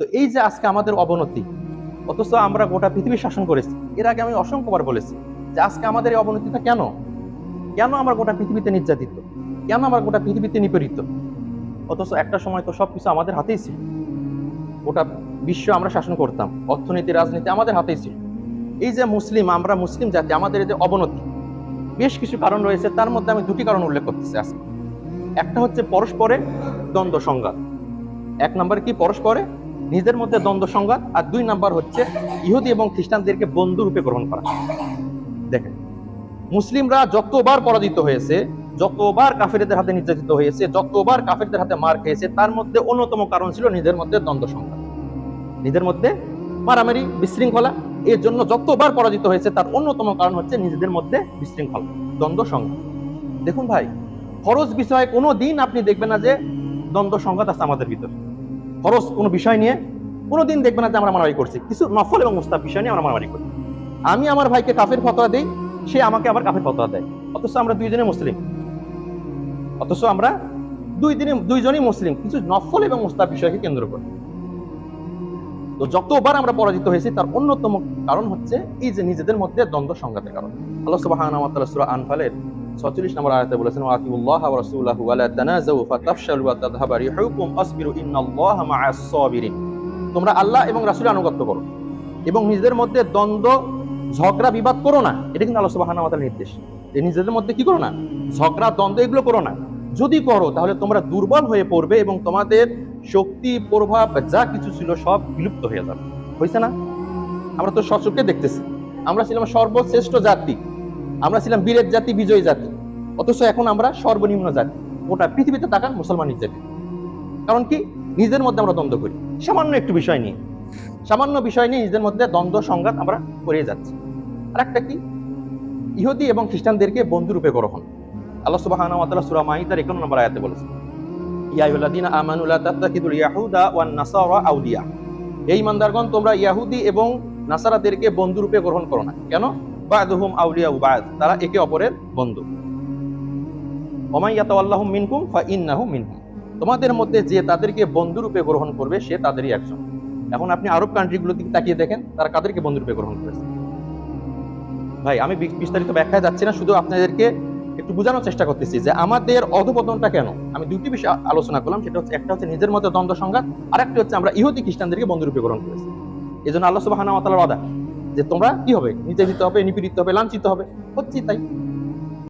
তো এই যে আজকে আমাদের অবনতি, অথচ আমরা গোটা পৃথিবী শাসন করেছি, এর আগে আমি অসংখ্যবার বলেছি যে আজকে আমাদের এই অবনতিটা কেন? কেন আমরা গোটা পৃথিবীতে নির্যাতিত? কেন আমরা গোটা পৃথিবীতে নিপীড়িত? অথচ একটা সময় তো সবকিছু আমাদের হাতেই ছিল। গোটা বিশ্ব আমরা শাসন করতাম, অর্থনীতি, রাজনীতি আমাদের হাতেই ছিল। এই যে মুসলিম, আমরা মুসলিম জাতি, আমাদের এই যে অবনতি, বেশ কিছু কারণ রয়েছে, তার মধ্যে আমি দুটি কারণ উল্লেখ করতেছি আজকে। একটা হচ্ছে পরস্পরে দ্বন্দ্ব সংঘাত। এক নম্বর কি? পরস্পরে নিজের মধ্যে দ্বন্দ্ব সংঘাত আর দুই নাম্বার হচ্ছে ইহুদি এবং খ্রিস্টানদেরকে বন্ধু রূপে গ্রহণ করা। দেখেন, মুসলিমরা যতবার পরাজিত হয়েছে, যতবার কাফেরদের হাতে নির্যাতিত হয়েছে, যতবার কাফেরদের হাতে মার খেয়েছে, তার মধ্যে অন্যতম কারণ ছিল নিজের মধ্যে দ্বন্দ্ব সংঘাত। নিজের মধ্যে মারামারি বিশৃঙ্খলা, এর জন্য যতবার পরাজিত হয়েছে, তার অন্যতম কারণ হচ্ছে নিজেদের মধ্যে বিশৃঙ্খলা, দ্বন্দ্ব সংঘাত। দেখুন ভাই খরচ বিষয়ে কোনো দিন আপনি দেখবেন না যে দ্বন্দ্ব সংঘাত আছে আমাদের ভিতরে। খরচ কোনো বিষয় নিয়ে কোনো দিন দেখবেন না যে আমরা মারামারি করছি। কিছু নফল এবং মুস্তাব বিষয় নিয়ে আমরা মারামারি করি। আমি আমার ভাইকে কাফের ফতোয়া দেই, সে আমাকে আবার কাফের ফতোয়া দেয়। অথচ আমরা দুইজনে মুসলিম। অথচ আমরা দুই দিনে, দুইজনই মুসলিম। কিছু নফল এবং মুস্তাব বিষয়কে কেন্দ্র করে। তো যতবার আমরা পরাজিত হয়েছি, তার অন্যতম কারণ হচ্ছে এই যে নিজেদের মধ্যে দ্বন্দ্ব সংঘাতের কারণ। আল্লাহ সূরা আনফালের 46 নম্বর বলেছেন, ওয়া রাসূলুহু ওয়া লা তানাজাউ ফাতাফশালু ওয়া রিহুকুম আসবিরু ইন্নাল্লাহা মা'আস সাবিরিন। তোমরা আল্লাহ এবং রাসূলের আনুগত্য করো এবং নিজেদের মধ্যে দ্বন্দ্ব, ঝগড়া, বিবাদ করো না। এটা কিন্তু আল্লাহ সুবহানাহু ওয়া নির্দেশ। নিজেদের মধ্যে কি করো না? ঝগড়া, দ্বন্দ্ব, এগুলো করো না। যদি করো, তাহলে তোমরা দুর্বল হয়ে পড়বে এবং তোমাদের শক্তি, প্রভাব, যা কিছু ছিল সব বিলুপ্ত হয়ে যাবে। হয়েছে না? আমরা তো সচক্ষে দেখতেছি। আমরা ছিলাম সর্বশ্রেষ্ঠ জাতি। আমরা ছিলাম বীরের জাতি, বিজয়ী জাতি। অথচ এখন আমরা সর্বনিম্ন জাতি। গোটা পৃথিবীতে তাকান মুসলমান জাতি। কারণ কি? নিজেদের মধ্যে আমরা দ্বন্দ্ব করি। সামান্য একটু বিষয় নিয়ে। সামান্য বিষয় নিয়ে নিজেদের মধ্যে দ্বন্দ্ব, সংঘাত আমরা করে যাচ্ছি। আর একটা কি? ইহুদি এবং খ্রিস্টানদেরকে বন্ধুরূপে গ্রহণ। আল্লাহ তাআলা সূরা মাইদার 51 নম্বর আয়াতে বলেছেন, ইয়া আইয়ুহাল্লাযীনা আমানু লা তাত্তাখিদুল ইয়াহুদা ওয়ান নাসারা আউলিয়া। হে ঈমানদারগণ, তোমরা ইয়াহুদি এবং নাসারাদেরকে বন্ধুরূপে গ্রহণ করো না। কেন? বাদুহুম আউলিয়া বাদ, তারা একে অপরের বন্ধু। ওমাই ইয়াতাওয়াল্লাহুম মিনকুম ফা ইন্নাহু মিনহুম। তোমাদের মধ্যে যে তাদেরকে বন্ধুরূপে গ্রহণ করবে, সে তাদেরই একজন। এখন আপনি আরব কান্ট্রিগুলোর দিকে তাকিয়ে দেখেন, তারা কাদেরকে বন্ধুরূপে গ্রহণ করেছে? ভাই, আমি বিস্তারিত ব্যাখ্যায় যাচ্ছি না, শুধু আপনাদেরকে একটু বোঝানোর চেষ্টা করতেছি যে আমাদের অধপতনটা কেন? আমি দুটি বিষয় আলোচনা করলাম, সেটা হচ্ছে একটা হচ্ছে নিজের মধ্যে দ্বন্দ্ব সংঘাত আর একটা হচ্ছে আমরা ইহুদি খ্রিস্টানদেরকে বন্ধুরূপে গ্রহণ করেছি। এই জন্য আল্লাহ সুবাহ যে তোমরা কি হবে? নির্যাতিত হবে নিপীড়িত হবে লাঞ্ছিত হবে। হচ্ছে তাই।